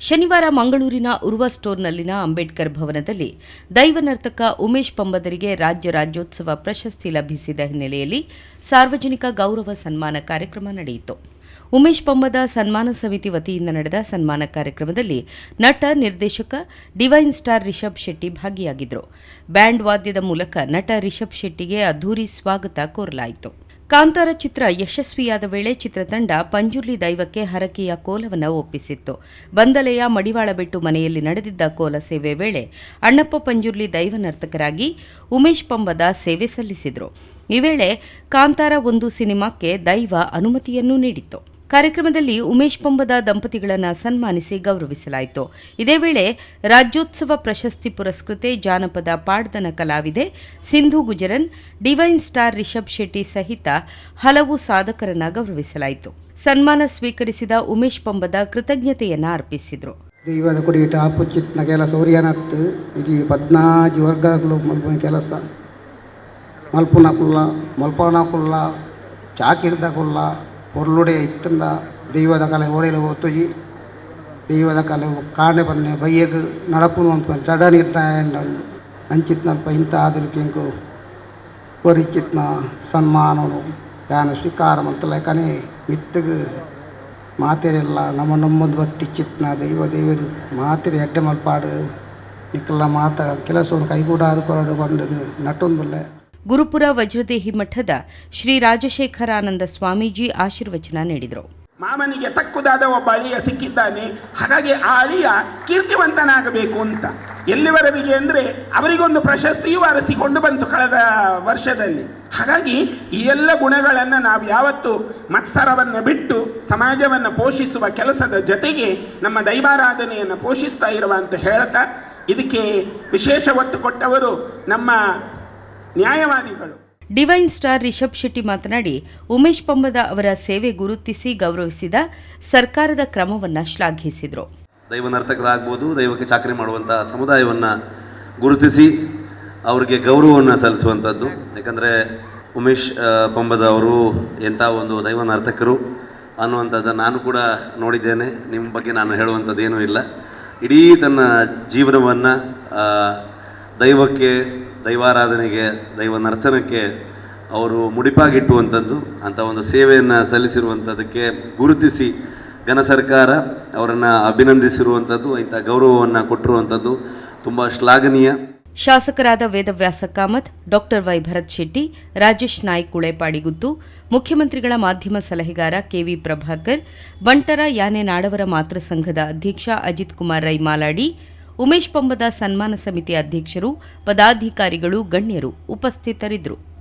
ಶನಿವಾರ ಮಂಗಳೂರಿನ ಉರ್ವ ಸ್ಟೋರ್ನಲ್ಲಿನ ಅಂಬೇಡ್ಕರ್ ಭವನದಲ್ಲಿ ದೈವ ನರ್ತಕ ಉಮೇಶ್ ಪಂಬದರಿಗೆ ರಾಜ್ಯ ರಾಜ್ಯೋತ್ಸವ ಪ್ರಶಸ್ತಿ ಲಭಿಸಿದ ಹಿನ್ನೆಲೆಯಲ್ಲಿ ಸಾರ್ವಜನಿಕ ಗೌರವ ಸನ್ಮಾನ ಕಾರ್ಯಕ್ರಮ ನಡೆಯಿತು. ಉಮೇಶ್ ಪಂಬದ ಸನ್ಮಾನ ಸಮಿತಿ ವತಿಯಿಂದ ನಡೆದ ಸನ್ಮಾನ ಕಾರ್ಯಕ್ರಮದಲ್ಲಿ ನಟ, ನಿರ್ದೇಶಕ, ಡಿವೈನ್ ಸ್ಟಾರ್ ರಿಷಬ್ ಶೆಟ್ಟಿ ಭಾಗಿಯಾಗಿದ್ದರು. ಬ್ಯಾಂಡ್ ವಾದ್ಯದ ಮೂಲಕ ನಟ ರಿಷಬ್ ಶೆಟ್ಟಿಗೆ ಅದ್ಧೂರಿ ಸ್ವಾಗತ ಕೋರಲಾಯಿತು. ಕಾಂತಾರ ಚಿತ್ರ ಯಶಸ್ವಿಯಾದ ವೇಳೆ ಚಿತ್ರತಂಡ ಪಂಜುರ್ಲಿ ದೈವಕ್ಕೆ ಹರಕೆಯ ಕೋಲವನ್ನು ಒಪ್ಪಿಸಿತ್ತು. ಬಂದಲೆಯ ಮಡಿವಾಳ ಬೆಟ್ಟು ಮನೆಯಲ್ಲಿ ನಡೆದಿದ್ದ ಕೋಲ ಸೇವೆ ವೇಳೆ ಅಣ್ಣಪ್ಪ ಪಂಜುರ್ಲಿ ದೈವ ನರ್ತಕರಾಗಿ ಉಮೇಶ್ ಪಂಬದ ಸೇವೆ ಸಲ್ಲಿಸಿದರು. ಈ ವೇಳೆ ಕಾಂತಾರ ಒಂದು ಸಿನಿಮಾಕ್ಕೆ ದೈವ ಅನುಮತಿಯನ್ನೂ ನೀಡಿತ್ತು. ಕಾರ್ಯಕ್ರಮದಲ್ಲಿ ಉಮೇಶ್ ಪಂಬದ ದಂಪತಿಗಳನ್ನು ಸನ್ಮಾನಿಸಿ ಗೌರವಿಸಲಾಯಿತು. ಇದೇ ವೇಳೆ ರಾಜ್ಯೋತ್ಸವ ಪ್ರಶಸ್ತಿ ಪುರಸ್ಕೃತೆ ಜಾನಪದ ಪಾಡ್ದನ ಕಲಾವಿದೆ ಸಿಂಧು ಗುಜರನ್, ಡಿವೈನ್ ಸ್ಟಾರ್ ರಿಷಬ್ ಶೆಟ್ಟಿ ಸಹಿತ ಹಲವು ಸಾಧಕರನ್ನ ಗೌರವಿಸಲಾಯಿತು. ಸನ್ಮಾನ ಸ್ವೀಕರಿಸಿದ ಉಮೇಶ್ ಪಂಬದ ಕೃತಜ್ಞತೆಯನ್ನು ಅರ್ಪಿಸಿದರು. ದೈವದ ಕುಡಿಯಿಟ್ಟು ಆಪುಚ್ಚಿತ್ನ ಕೆಲಸ ಉರಿಯನತ್ತು ಇಡೀ ಪದ್ನಾಜಿ ವರ್ಗಗಳು ಮಲ್ಪ ಕೆಲಸ. ಕುಲ್ಲ ಚಾಕಿರ್ದ ಕುಲ್ಲ ಪೊರ್ಲುಡೆ ಇತ್ತಂದ ದೈವದ ಕಲೆ ಓಡೆಲು ಓತುಜಿ ದೈವದ ಕಲೆ ಕಾಣೆ ಬನ್ನೆ ಬಯ್ಯಗ್ ನಡಪುನು ಅಂತ ಜಡ ನಿರ್ಣಯ ಅಂಚಿತ್ನಲ್ಪ ಇಂಥ ಆಧುನಿಕ ಕೊರಿಚಿತ್ನ ಸನ್ಮಾನನು ಯಾನ ಸ್ವೀಕಾರ ಮಂತಲ ಕನೆ ಮಿತ್ತಗ ಮಾತೆರೆಲ್ಲ ನಮ್ಮ ನಮ್ಮದು ಬಟ್ಟಿಚ್ಚಿತ್ನ ದೈವ ದೇವರು ಮಾತೆರೆ ಎಡ್ಡೆ ಮಲ್ಪಾಡು ನಿಕ್ಕಲ್ಲ ಮಾತ ಕೆಲಸವನ್ನು ಕೈಗೂಡಾದು ಕೊರಡು ಕೊಂಡದು ನಟ್ಟೊಂದುಲ್ಲ ಗುರುಪುರ ವಜ್ರದೇಹಿ ಮಠದ ಶ್ರೀ ರಾಜಶೇಖರಾನಂದ ಸ್ವಾಮೀಜಿ ಆಶೀರ್ವಚನ ನೀಡಿದರು. ಮಾಮನಿಗೆ ತಕ್ಕುದಾದ ಒಬ್ಬ ಅಳಿಯ ಸಿಕ್ಕಿದ್ದಾನೆ. ಹಾಗಾಗಿ ಆ ಅಳಿಯ ಕೀರ್ತಿವಂತನಾಗಬೇಕು ಅಂತ. ಎಲ್ಲಿವರೆಗೆ ಅಂದರೆ ಅವರಿಗೊಂದು ಪ್ರಶಸ್ತಿಯೂ ಅರಸಿಕೊಂಡು ಬಂತು ಕಳೆದ ವರ್ಷದಲ್ಲಿ. ಹಾಗಾಗಿ ಈ ಎಲ್ಲ ಗುಣಗಳನ್ನು ನಾವು ಯಾವತ್ತು ಮತ್ಸರವನ್ನು ಬಿಟ್ಟು ಸಮಾಜವನ್ನು ಪೋಷಿಸುವ ಕೆಲಸದ ಜೊತೆಗೆ ನಮ್ಮ ದೈವಾರಾಧನೆಯನ್ನು ಪೋಷಿಸ್ತಾ ಇರುವ ಅಂತ ಹೇಳ್ತಾ, ಇದಕ್ಕೆ ವಿಶೇಷ ಒತ್ತು ಕೊಟ್ಟವರು ನಮ್ಮ ನ್ಯಾಯವಾದಿಗಳು. ಡಿವೈನ್ ಸ್ಟಾರ್ ರಿಷಬ್ ಶೆಟ್ಟಿ ಮಾತನಾಡಿ ಉಮೇಶ್ ಪಂಬದ ಅವರ ಸೇವೆ ಗುರುತಿಸಿ ಗೌರವಿಸಿದ ಸರ್ಕಾರದ ಕ್ರಮವನ್ನು ಶ್ಲಾಘಿಸಿದರು. ದೈವ ನರ್ತಕರಾಗ್ಬೋದು ದೈವಕ್ಕೆ ಚಾಕರಿ ಮಾಡುವಂಥ ಸಮುದಾಯವನ್ನು ಗುರುತಿಸಿ ಅವರಿಗೆ ಗೌರವವನ್ನು ಸಲ್ಲಿಸುವಂಥದ್ದು ಯಾಕಂದರೆ ಉಮೇಶ್ ಪಂಬದ ಅವರು ಎಂಥ ಒಂದು ದೈವ ನರ್ತಕರು ಅನ್ನುವಂಥದ್ದು ನಾನು ಕೂಡ ನೋಡಿದ್ದೇನೆ. ನಿಮ್ಮ ಬಗ್ಗೆ ನಾನು ಹೇಳುವಂಥದ್ದೇನೂ ಇಲ್ಲ. ಇಡೀ ತನ್ನ ಜೀವನವನ್ನು ದೈವಕ್ಕೆ ದೈವಾರಾಧನೆಗೆ ದೈವ ನರ್ತನಕ್ಕೆ ಅವರು ಮುಡಿಪಾಗಿಟ್ಟುವಂಥದ್ದು, ಅಂಥ ಒಂದು ಸೇವೆಯನ್ನು ಸಲ್ಲಿಸಿರುವಂಥದ್ದಕ್ಕೆ ಗುರುತಿಸಿ ಘನ ಸರ್ಕಾರ ಅವರನ್ನು ಅಭಿನಂದಿಸಿರುವಂಥದ್ದು, ಇಂಥ ಗೌರವವನ್ನು ಕೊಟ್ಟಿರುವಂಥದ್ದು ತುಂಬ ಶ್ಲಾಘನೀಯ. ಶಾಸಕರಾದ ವೇದವ್ಯಾಸ ಕಾಮತ್, ಡಾಕ್ಟರ್ ವೈ ಭರತ್ ಶೆಟ್ಟಿ, ರಾಜೇಶ್ ನಾಯ್ಕ್ ಕುಳೆಪಾಡಿಗುತ್ತು ಮುಖ್ಯಮಂತ್ರಿಗಳ ಮಾಧ್ಯಮ ಸಲಹೆಗಾರ ಕೆವಿ ಪ್ರಭಾಕರ್, ಬಂಟರ ಯಾನೆ ನಾಡವರ ಮಾತೃ ಸಂಘದ ಅಧ್ಯಕ್ಷ ಅಜಿತ್ ಕುಮಾರ್ ರೈ ಮಾಲಾಡಿ ಉಮೇಶ್ ಪಂಬದ ಸನ್ಮಾನ ಸಮಿತಿ ಅಧ್ಯಕ್ಷರು ಪದಾಧಿಕಾರಿಗಳು ಗಣ್ಯರು ಉಪಸ್ಥಿತರಿದ್ದರು.